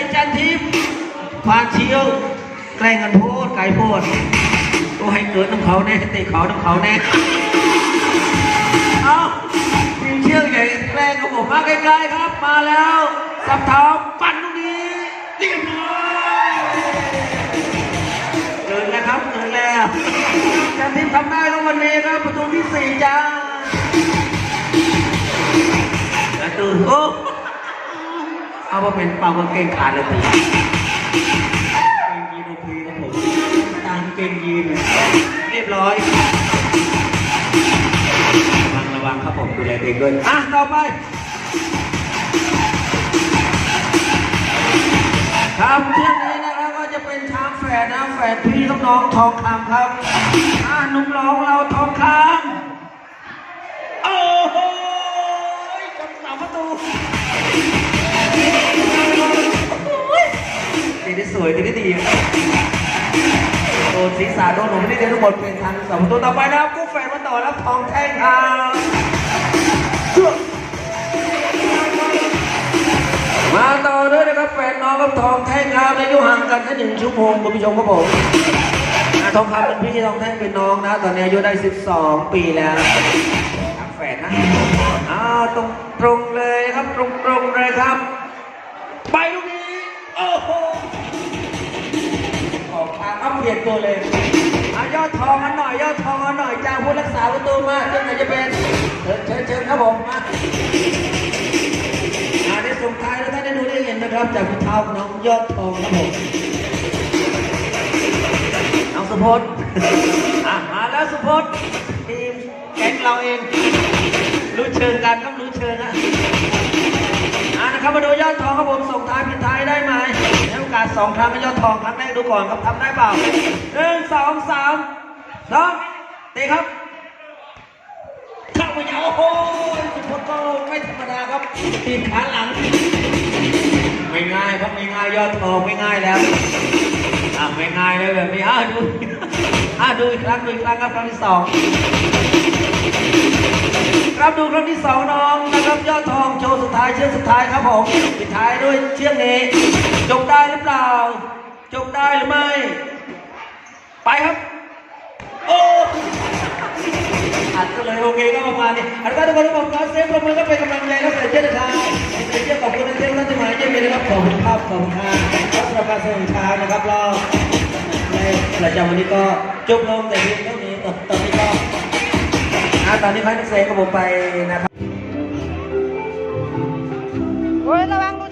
ใจันทิมฟางเชียวแกล้งกันโพดไก่โพดก็ให้เกิดต้องเขาแน่ตีเขาต้องเขาแน่เอาทีเชี่ยวใหญ่แกล้งกับผมมาใกล้ๆครับ มาแล้วสับเท้าปั้นตรงนี้เรียบร้อยเกินแล้ครับเกินแล้วจันทิมทำได้แล้ววันนี้ครับประตูที่สี่จ้าประตูโอ้ เอามาเป็นเป่ากางเกงขาดเลยีเกงยีนโอพีครับผมตามเกงยีนเลยเรียบร้อย ระวังระวังครับผมดูแลตัวเองด้วย อะ ต่อไป ครับเรื่องนี้นะครับก็จะเป็นช้างแฝดนะแฝดพี่ต้องน้องทองคำครับอ่านุ่มร้องเราทองคำโอ้โหจนสามประตู วยตีได้ดีโดนศีรษะโดนหนูไม่ได้เดินทั้งหมดเป็นทางสองตัวต่อไปนะครับกู้แฟนมาต่อแล้วทองแท่งครับมาต่อด้วยนะครับแฟนน้องกับทองแท่งครับอายุห่างกันแค่หนึ่งชั่วโมงคุณผู้ชมครับผมทองคำเป็นพี่ทองแท่งเป็นน้องนะ ตอนนี้อายุได้ 12 ปีแล้วแฝดนะอ้าวตรงตรงเลยครับตรงตรงเลยครับ ไปลูกนี้ ลี่ยนตัวเลยอายอดทองกันหน่อยยอดทองกันหน่อยจ้าผู้รักษาประตูมาเจ้าไหนจะเป็นเชิญเชิญเชิญครับผมมาอาได้ส่งท้ายแล้วท่านได้ดูได้เห็นนะครับ จากผู้เท้าน้องยอดทองครับผมน้องสุพจน์อะมาแล้วสุพจน์ทีมแก๊งเราเอง รู้เชิงกันครับรู้เชิงนะนะครับมาดูยอดทองครับผมส่งท้ายปิดท้ายได้ไหม กาสสองครั้งให้ยอดทองครั้งแรกดูก่อนครับทำได้เปล่าหนึ่งสองสามสองตะครับเข้าไปยาวโอ้โหสุพจน์ก็ไม่ธรรมดาครับตีขาหลัง ไม่ง่ายครับไม่ง่ายยอดทองไม่ง่ายแล้วอะไม่ง่ายเลยแบบนี้อะดูอะดูอีกครั้งดูอีกครั้งครับครั้งที่สองครับดูครั้งที่สองน้อง เชือกสุดท้ายครับผมปิดท้ายด้วยเชือกนี้ จบได้หรือเปล่า จบได้หรือไม่ ไปครับ โอ้อัดก็เลยโอเคก็ประมาณนี้อันก็ทุกคนทุกคนขอเซฟประมือก็เป็นกำลังใจครับเสียเชื่อนะครับเสียเชื่อขอบคุณนะเจ้าท่านที่มาเยี่ยมเยียนนะครับขอบคุณครับขอบคุณครับสำหรับการสนอข่านะครับเรอบในประจำวันนี้ก็จบลงแต่เพียงเท่านี้ต่อนนี้ก็อะตอนนี้พักนักเซงกับผมไปนะครับ 喂，老板